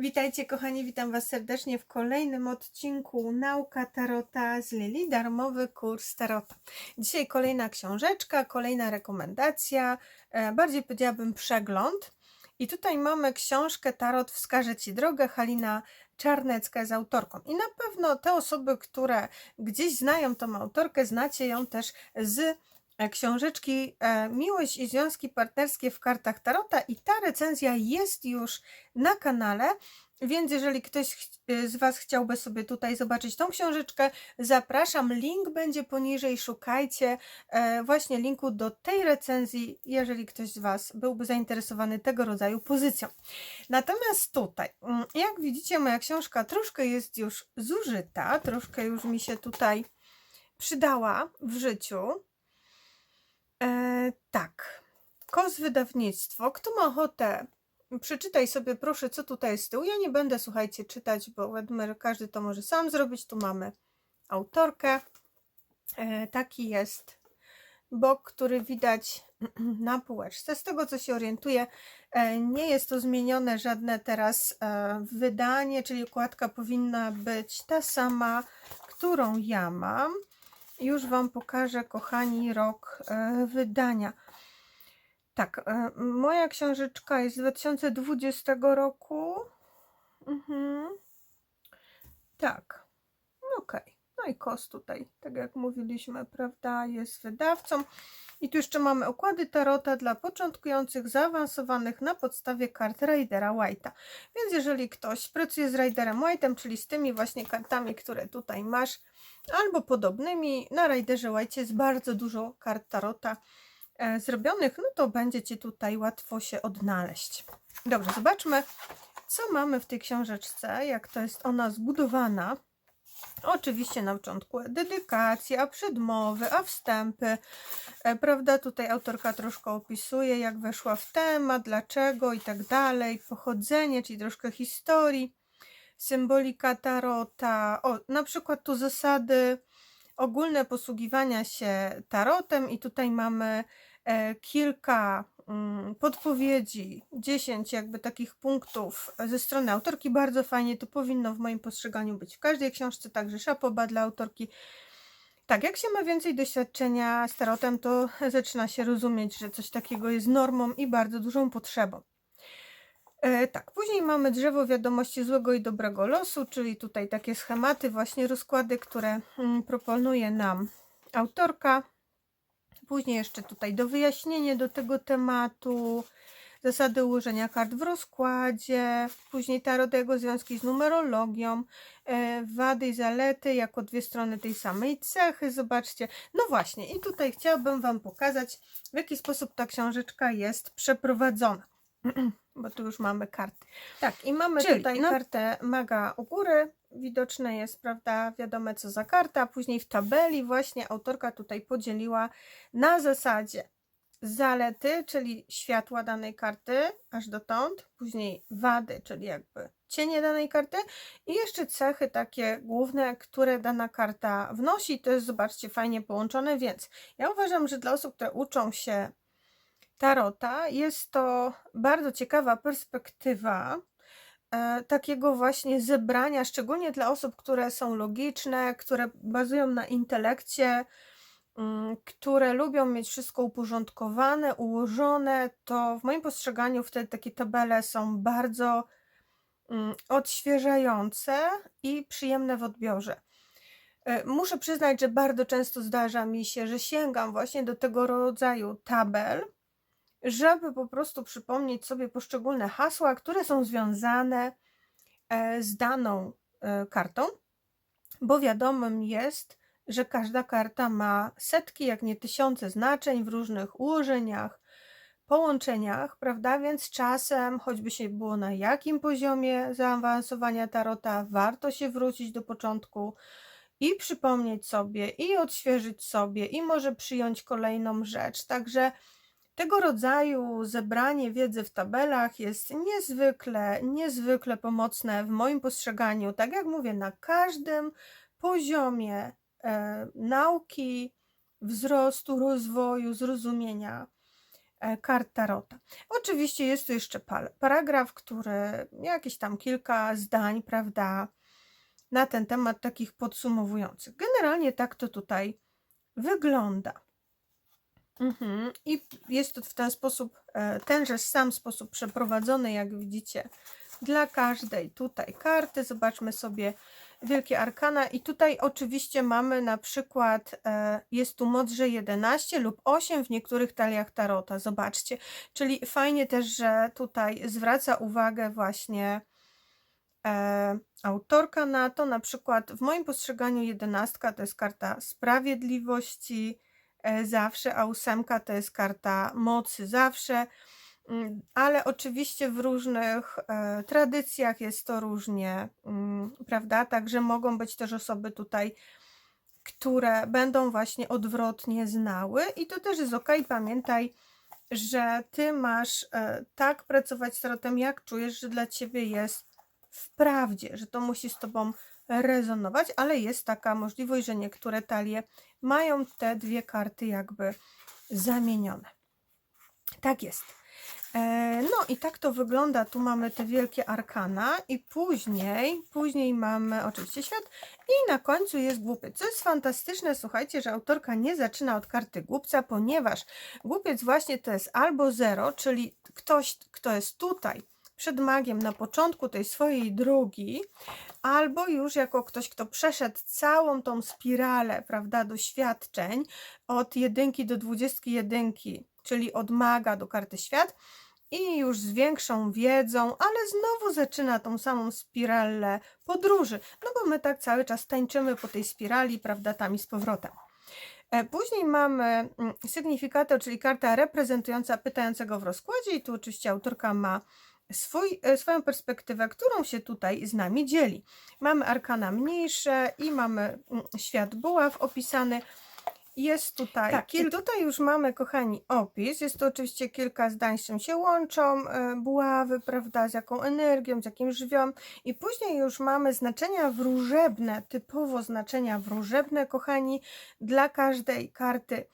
Witajcie kochani, witam Was serdecznie w kolejnym odcinku Nauka Tarota z Lili, darmowy kurs Tarota. Dzisiaj kolejna książeczka, kolejna rekomendacja, e, bardziej powiedziałabym przegląd. I tutaj mamy książkę Tarot wskaże Ci drogę, Halina Czarnecka jest autorką. I na pewno te osoby, które gdzieś znają tą autorkę, znacie ją też z książeczki e, Miłość i Związki Partnerskie w kartach Tarota i ta recenzja jest już na kanale, więc jeżeli ktoś y, z Was chciałby sobie tutaj zobaczyć tą książeczkę, zapraszam. Link będzie poniżej. Szukajcie e, właśnie linku do tej recenzji, jeżeli ktoś z Was byłby zainteresowany tego rodzaju pozycją. Natomiast tutaj, mm, jak widzicie, moja książka troszkę jest już zużyta, troszkę już mi się tutaj przydała w życiu. E, tak. Kos wydawnictwo. Kto ma ochotę, przeczytaj sobie proszę, co tutaj jest z tyłu. Ja nie będę, słuchajcie, czytać, bo że każdy to może sam zrobić. Tu mamy autorkę. E, taki jest bok, który widać na półeczce. Z tego, co się orientuję, e, nie jest to zmienione żadne teraz e, wydanie, czyli okładka powinna być ta sama, którą ja mam. Już Wam pokażę, kochani, rok e, wydania. Tak, e, moja książeczka jest z 2020 roku. Mhm. Tak, i kos tutaj, tak jak mówiliśmy, prawda, jest wydawcą. I tu jeszcze mamy okłady tarota dla początkujących, zaawansowanych na podstawie kart Ridera White'a. Więc jeżeli ktoś pracuje z Riderem White'em, czyli z tymi właśnie kartami, które tutaj masz, albo podobnymi, na Riderze White jest bardzo dużo kart tarota e, zrobionych, no to będzie Ci tutaj łatwo się odnaleźć. Dobrze, zobaczmy, co mamy w tej książeczce, jak to jest ona zbudowana. Oczywiście na początku dedykacje, a przedmowy, a wstępy. E, Prawda, tutaj autorka troszkę opisuje, jak weszła w temat, dlaczego i tak dalej, pochodzenie, czyli troszkę historii, symbolika tarota, o, na przykład tu zasady ogólne posługiwania się tarotem i tutaj mamy e, kilka podpowiedzi, 10 jakby takich punktów ze strony autorki. Bardzo fajnie, to powinno w moim postrzeganiu być w każdej książce, także szapoba dla autorki. Tak, jak się ma więcej doświadczenia z tarotem, to zaczyna się rozumieć, że coś takiego jest normą i bardzo dużą potrzebą. E, tak, później mamy drzewo wiadomości złego i dobrego losu, czyli tutaj takie schematy, właśnie rozkłady, które mm, proponuje nam autorka. Później jeszcze tutaj do wyjaśnienia do tego tematu, zasady ułożenia kart w rozkładzie, później tarot jego związki z numerologią, e, wady i zalety jako dwie strony tej samej cechy, zobaczcie. No właśnie i tutaj chciałabym Wam pokazać, w jaki sposób ta książeczka jest przeprowadzona. Bo tu już mamy karty. Tak, i mamy Czyli, tutaj no- kartę maga u góry. Widoczne jest, prawda, wiadome co za karta. Później w tabeli właśnie autorka tutaj podzieliła na zasadzie zalety, czyli światła danej karty, aż dotąd. Później wady, czyli jakby cienie danej karty. I jeszcze cechy takie główne, które dana karta wnosi. To jest, zobaczcie, fajnie połączone, więc ja uważam, że dla osób, które uczą się tarota, jest to bardzo ciekawa perspektywa e, takiego właśnie zebrania, szczególnie dla osób, które są logiczne, które bazują na intelekcie, mm, które lubią mieć wszystko uporządkowane, ułożone, to w moim postrzeganiu wtedy takie tabele są bardzo mm, odświeżające i przyjemne w odbiorze. E, Muszę przyznać, że bardzo często zdarza mi się, że sięgam właśnie do tego rodzaju tabel, żeby po prostu przypomnieć sobie poszczególne hasła, które są związane e, z daną e, kartą, bo wiadomym jest, że każda karta ma setki, jak nie tysiące znaczeń w różnych ułożeniach, połączeniach, prawda? Więc czasem, choćby się było na jakim poziomie zaawansowania tarota, warto się wrócić do początku i przypomnieć sobie, i odświeżyć sobie, i może przyjąć kolejną rzecz. Także tego rodzaju zebranie wiedzy w tabelach jest niezwykle, niezwykle pomocne w moim postrzeganiu. Tak jak mówię, na każdym poziomie e, nauki, wzrostu, rozwoju, zrozumienia. e, kart Tarota. Oczywiście jest tu jeszcze pa- paragraf, który jakieś tam kilka zdań, prawda, na ten temat takich podsumowujących. Generalnie tak to tutaj wygląda. Mhm. I jest to w ten sposób, e, tenże sam sposób przeprowadzony, jak widzicie, dla każdej tutaj karty. Zobaczmy sobie Wielkie Arkana i tutaj oczywiście mamy na przykład, e, jest tu modrze 11 lub 8 w niektórych taliach Tarota, zobaczcie. Czyli fajnie też, że tutaj zwraca uwagę właśnie e, autorka na to, na przykład w moim postrzeganiu jedenastka to jest karta sprawiedliwości zawsze, a ósemka to jest karta mocy zawsze, Mm, ale oczywiście w różnych e, tradycjach jest to różnie, mm, prawda? Także mogą być też osoby tutaj, które będą właśnie odwrotnie znały i to też jest ok. Pamiętaj, że ty masz e, tak pracować z tarotem, jak czujesz, że dla ciebie jest w prawdzie, że to musi z tobą rezonować, ale jest taka możliwość, że niektóre talie mają te dwie karty jakby zamienione. Tak jest. E, No i tak to wygląda. Tu mamy te wielkie arkana i później, później mamy oczywiście świat i na końcu jest głupiec. Co jest fantastyczne, słuchajcie, że autorka nie zaczyna od karty głupca, ponieważ głupiec właśnie to jest albo zero, czyli ktoś, kto jest tutaj przed magiem na początku tej swojej drogi, albo już jako ktoś, kto przeszedł całą tą spiralę, prawda, doświadczeń od jedynki do dwudziestki jedynki, czyli od maga do karty świat i już z większą wiedzą, ale znowu zaczyna tą samą spiralę podróży, no bo my tak cały czas tańczymy po tej spirali, prawda, tam i z powrotem. E, Później mamy mm, sygnifikator, czyli karta reprezentująca pytającego w rozkładzie i tu oczywiście autorka ma swój, e, swoją perspektywę, którą się tutaj z nami dzieli. Mamy arkana mniejsze i mamy mm, świat buław opisany. Jest tutaj, Tak, kil... tutaj już mamy, kochani, opis. Jest to oczywiście kilka zdań, z czym się łączą e, buławy, prawda, z jaką energią, z jakim żywiołem. I później już mamy znaczenia wróżebne, typowo znaczenia wróżebne, kochani, dla każdej karty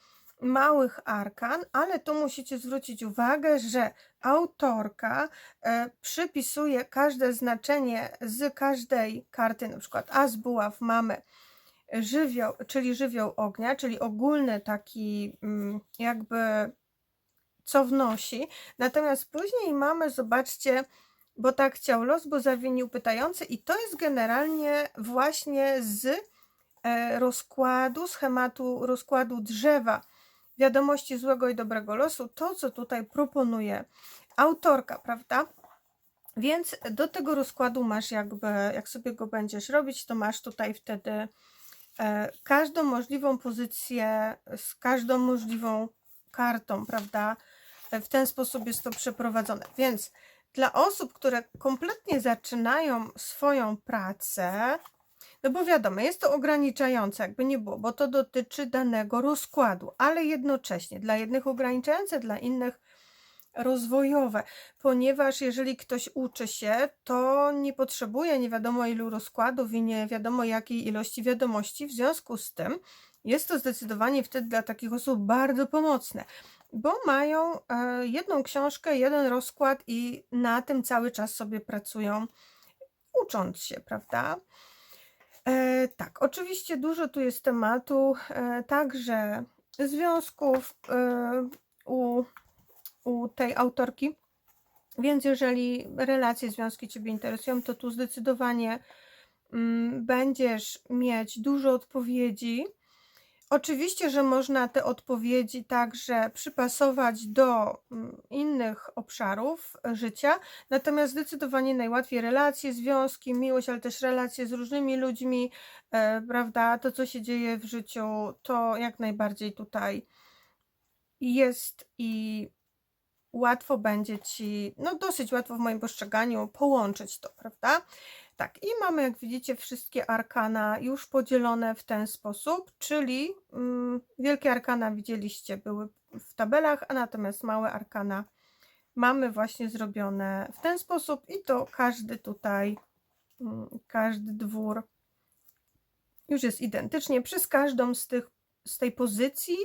małych arkan, ale tu musicie zwrócić uwagę, że autorka e, przypisuje każde znaczenie z każdej karty, na przykład a z buław mamy żywioł, czyli żywioł ognia, czyli ogólny taki mm, jakby co wnosi. Natomiast później mamy, zobaczcie, bo tak chciał los, bo zawinił pytający i to jest generalnie właśnie z e, rozkładu, schematu rozkładu drzewa wiadomości złego i dobrego losu, to co tutaj proponuje autorka, prawda? Więc do tego rozkładu masz jakby, jak sobie go będziesz robić, to masz tutaj wtedy e, każdą możliwą pozycję z każdą możliwą kartą, prawda? E, W ten sposób jest to przeprowadzone. Więc dla osób, które kompletnie zaczynają swoją pracę, no bo wiadomo, jest to ograniczające, jakby nie było, bo to dotyczy danego rozkładu, ale jednocześnie dla jednych ograniczające, dla innych rozwojowe, ponieważ jeżeli ktoś uczy się, to nie potrzebuje nie wiadomo ilu rozkładów i nie wiadomo jakiej ilości wiadomości, w związku z tym jest to zdecydowanie wtedy dla takich osób bardzo pomocne, bo mają e, jedną książkę, jeden rozkład i na tym cały czas sobie pracują, ucząc się, prawda? E, tak, oczywiście dużo tu jest tematu, e, także związków e, u, u tej autorki. Więc jeżeli relacje, związki Ciebie interesują, to tu zdecydowanie mm, będziesz mieć dużo odpowiedzi. Oczywiście, że można te odpowiedzi także przypasować do mm, innych obszarów życia, natomiast zdecydowanie najłatwiej relacje, związki, miłość, ale też relacje z różnymi ludźmi, e, prawda? To, co się dzieje w życiu, to jak najbardziej tutaj jest i łatwo będzie ci, no dosyć łatwo w moim postrzeganiu, połączyć to, prawda? Tak, i mamy, jak widzicie, wszystkie arkana już podzielone w ten sposób, czyli mm, wielkie arkana widzieliście, były w tabelach, a natomiast małe arkana mamy właśnie zrobione w ten sposób i to każdy tutaj, mm, każdy dwór już jest identycznie przez każdą z tych, z tej pozycji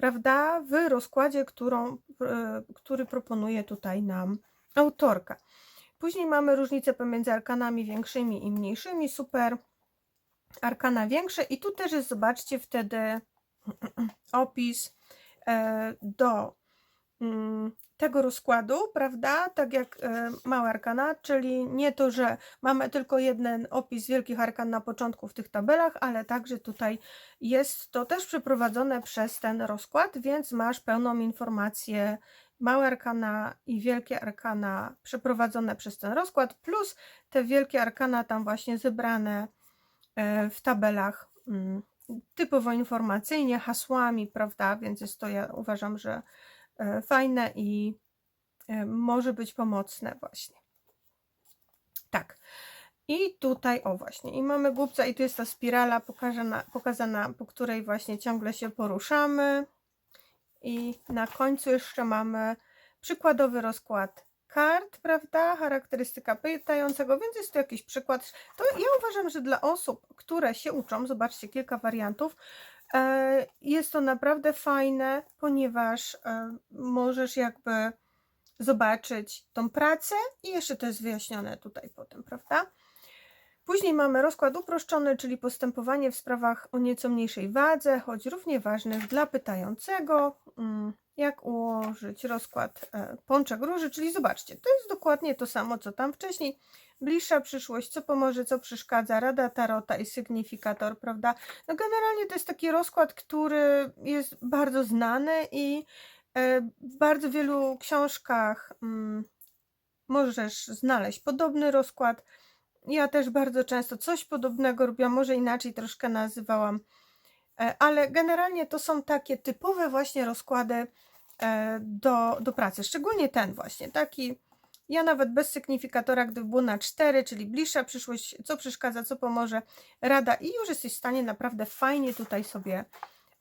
prawda, w rozkładzie, którą, e, który proponuje tutaj nam autorka. Później mamy różnicę pomiędzy arkanami większymi i mniejszymi, super arkana większe i tu też jest, zobaczcie, wtedy opis e, do mm, tego rozkładu, prawda? Tak jak e, małe arkana, czyli nie to, że mamy tylko jeden opis wielkich arkan na początku w tych tabelach, ale także tutaj jest to też przeprowadzone przez ten rozkład, więc masz pełną informację małe arkana i wielkie arkana przeprowadzone przez ten rozkład, plus te wielkie arkana tam właśnie zebrane e, w tabelach mm, typowo informacyjnie, hasłami, prawda? Więc jest to, ja uważam, że e, fajne i e, może być pomocne właśnie. Tak. I tutaj, o właśnie, i mamy głupca i tu jest ta spirala pokazana, pokazana, po której właśnie ciągle się poruszamy. I na końcu jeszcze mamy przykładowy rozkład kart, prawda? Charakterystyka pytającego, więc jest to jakiś przykład. To ja uważam, że dla osób, które się uczą, zobaczcie kilka wariantów, e, jest to naprawdę fajne, ponieważ e, możesz jakby zobaczyć tą pracę i jeszcze to jest wyjaśnione tutaj potem, prawda? Później mamy rozkład uproszczony, czyli postępowanie w sprawach o nieco mniejszej wadze, choć równie ważnych dla pytającego. Mm, Jak ułożyć rozkład e, pączek róży, czyli zobaczcie, to jest dokładnie to samo, co tam wcześniej. Bliższa przyszłość, co pomoże, co przeszkadza, rada tarota i sygnifikator, prawda? No generalnie to jest taki rozkład, który jest bardzo znany i e, w bardzo wielu książkach mm, możesz znaleźć podobny rozkład. Ja też bardzo często coś podobnego robiłam, może inaczej troszkę nazywałam, e, ale generalnie to są takie typowe właśnie rozkłady e, do, do pracy, szczególnie ten właśnie, taki, ja nawet bez sygnifikatora, gdyby było na 4, czyli bliższa przyszłość, co przeszkadza, co pomoże, rada i już jesteś w stanie naprawdę fajnie tutaj sobie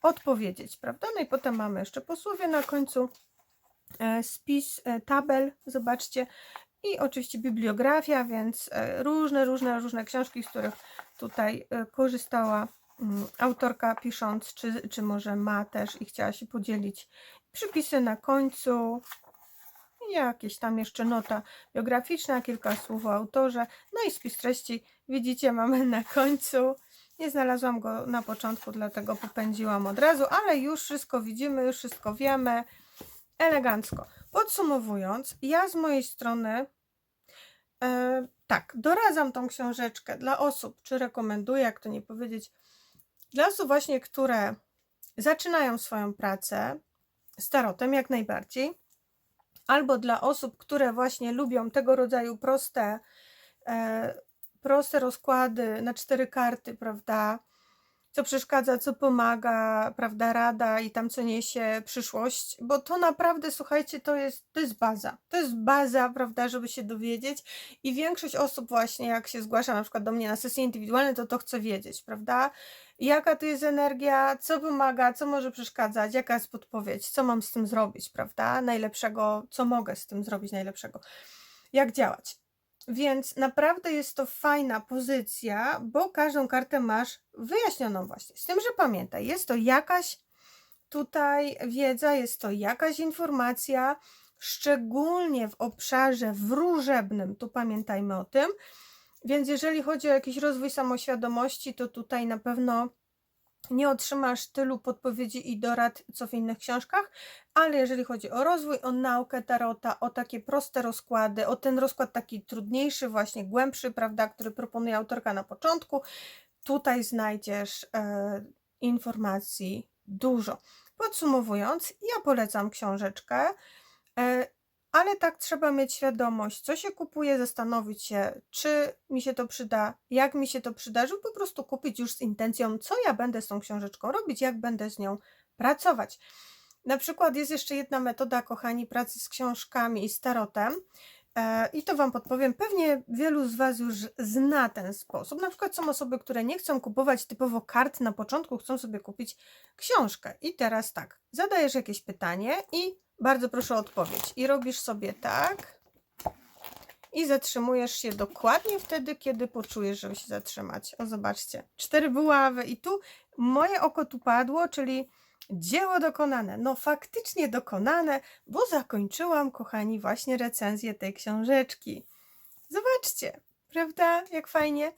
odpowiedzieć, prawda? No i potem mamy jeszcze posłowie na końcu, e, spis tabel, zobaczcie, i oczywiście bibliografia, więc e, różne, różne, różne książki, z których tutaj e, korzystała mm, autorka pisząc, czy, czy może ma też i chciała się podzielić. Przypisy na końcu, jakieś tam jeszcze nota biograficzna, kilka słów o autorze, no i spis treści widzicie mamy na końcu. Nie znalazłam go na początku, dlatego popędziłam od razu, ale już wszystko widzimy, już wszystko wiemy. Elegancko. Podsumowując, ja z mojej strony e, tak, doradzam tą książeczkę dla osób, czy rekomenduję, jak to nie powiedzieć, dla osób właśnie, które zaczynają swoją pracę z tarotem, jak najbardziej, albo dla osób, które właśnie lubią tego rodzaju proste, e, proste rozkłady na cztery karty, prawda? Co przeszkadza, co pomaga, prawda, rada i tam co niesie przyszłość, bo to naprawdę, słuchajcie, to jest, to jest baza. To jest baza, prawda, żeby się dowiedzieć i większość osób właśnie, jak się zgłasza na przykład do mnie na sesje indywidualne, to to chce wiedzieć, prawda, jaka tu jest energia, co pomaga, co może przeszkadzać, jaka jest podpowiedź, co mam z tym zrobić, prawda, najlepszego, co mogę z tym zrobić najlepszego, jak działać. Więc naprawdę jest to fajna pozycja, bo każdą kartę masz wyjaśnioną właśnie. Z tym, że pamiętaj, jest to jakaś tutaj wiedza, jest to jakaś informacja, szczególnie w obszarze wróżebnym, tu pamiętajmy o tym. Więc jeżeli chodzi o jakiś rozwój samoświadomości, to tutaj na pewno nie otrzymasz tylu podpowiedzi i dorad, co w innych książkach, ale jeżeli chodzi o rozwój, o naukę tarota, o takie proste rozkłady, o ten rozkład taki trudniejszy, właśnie głębszy, prawda, który proponuje autorka na początku, tutaj znajdziesz e, informacji dużo. Podsumowując, ja polecam książeczkę. E, ale tak trzeba mieć świadomość, co się kupuje, zastanowić się, czy mi się to przyda, jak mi się to przyda, żeby po prostu kupić już z intencją, co ja będę z tą książeczką robić, jak będę z nią pracować. Na przykład jest jeszcze jedna metoda, kochani, pracy z książkami i z tarotem. E, I to Wam podpowiem. Pewnie wielu z Was już zna ten sposób. Na przykład są osoby, które nie chcą kupować typowo kart na początku, chcą sobie kupić książkę. I teraz tak, zadajesz jakieś pytanie i bardzo proszę o odpowiedź. I robisz sobie tak. I zatrzymujesz się dokładnie wtedy, kiedy poczujesz, żeby się zatrzymać. O, zobaczcie. Cztery buławy. I tu moje oko tu padło, czyli Dzieło dokonane. No faktycznie dokonane, bo zakończyłam, kochani, właśnie recenzję tej książeczki. Zobaczcie, prawda? Jak fajnie.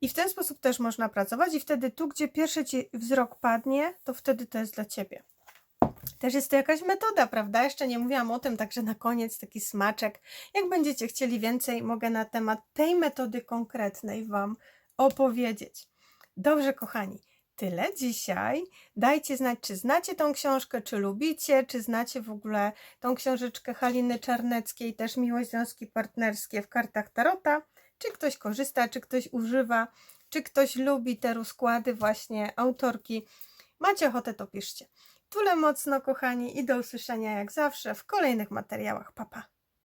I w ten sposób też można pracować, i wtedy tu, gdzie pierwszy ci wzrok padnie, to wtedy to jest dla ciebie. Też jest to jakaś metoda, prawda? Jeszcze nie mówiłam o tym, także na koniec taki smaczek. Jak będziecie chcieli więcej, mogę na temat tej metody konkretnej Wam opowiedzieć. Dobrze, kochani, tyle dzisiaj. Dajcie znać, czy znacie tą książkę, czy lubicie, czy znacie w ogóle tą książeczkę Haliny Czarneckiej, też Miłość, Związki Partnerskie w kartach Tarota. Czy ktoś korzysta, czy ktoś używa, czy ktoś lubi te rozkłady właśnie autorki. Macie ochotę, to piszcie. Tule mocno, kochani, i do usłyszenia jak zawsze w kolejnych materiałach. Papa. Pa.